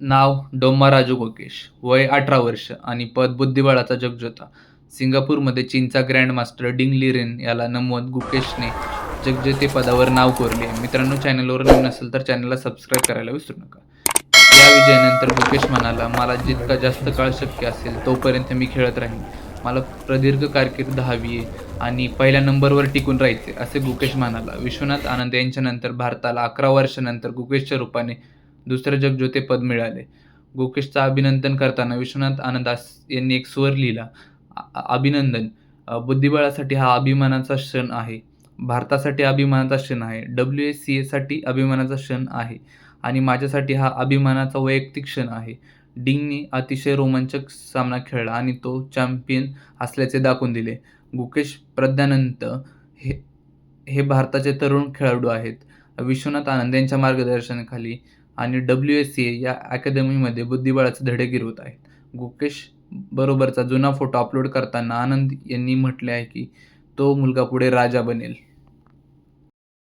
नाव डोम्मा राजू गुकेश. वय अठरा वर्ष आणि पद बुद्धिबळाचा जगज्योता सिंगापूरमध्ये चीनचा ग्रँडमास्टर डिंग लिरेन याला नमवत गुकेशने जगजेते पदावर नाव कोरले मित्रांनो चॅनलवर नवीन असेल तर चॅनलला सबस्क्राईब करायला विसरू नका. या विजयानंतर गुकेश म्हणाला मला जितका जास्त काळ शक्य असेल तोपर्यंत मी खेळत राहीन. मला प्रदीर्घ कारकीर्द हवी आहे आणि पहिल्या नंबरवर टिकून राहायचे असे गुकेश म्हणाला. विश्वनाथ आनंद यांच्यानंतर भारताला अकरा वर्षानंतर गुकेशच्या रूपाने दुसरं जगज्योते पद मिळाले. गोकेशचा अभिनंदन करताना विश्वनाथ आनंदास यांनी एक स्वर लिहिला. अभिनंदन. बुद्धिबळासाठी हा अभिमानाचा क्षण आहे. भारतासाठी अभिमानाचा क्षण आहे. डब्ल्यू एस सी एसाठी अभिमानाचा क्षण आहे. आणि माझ्यासाठी हा अभिमानाचा वैयक्तिक क्षण आहे. डिंगने अतिशय रोमांचक सामना खेळला आणि तो चॅम्पियन असल्याचे दाखवून दिले. गुकेश प्रज्ञानंत हे हे भारताचे तरुण खेळाडू आहेत. विश्वनाथ आनंद यांच्या मार्गदर्शनाखाली आणि डब्ल्यू एस सी या अकॅदमीमध्ये बुद्धिबळाचे धडे गिरवत आहेत. गुकेश बरोबरचा जुना फोटो अपलोड करताना आनंद यांनी म्हटले आहे की तो मुलगा पुढे राजा बनेल.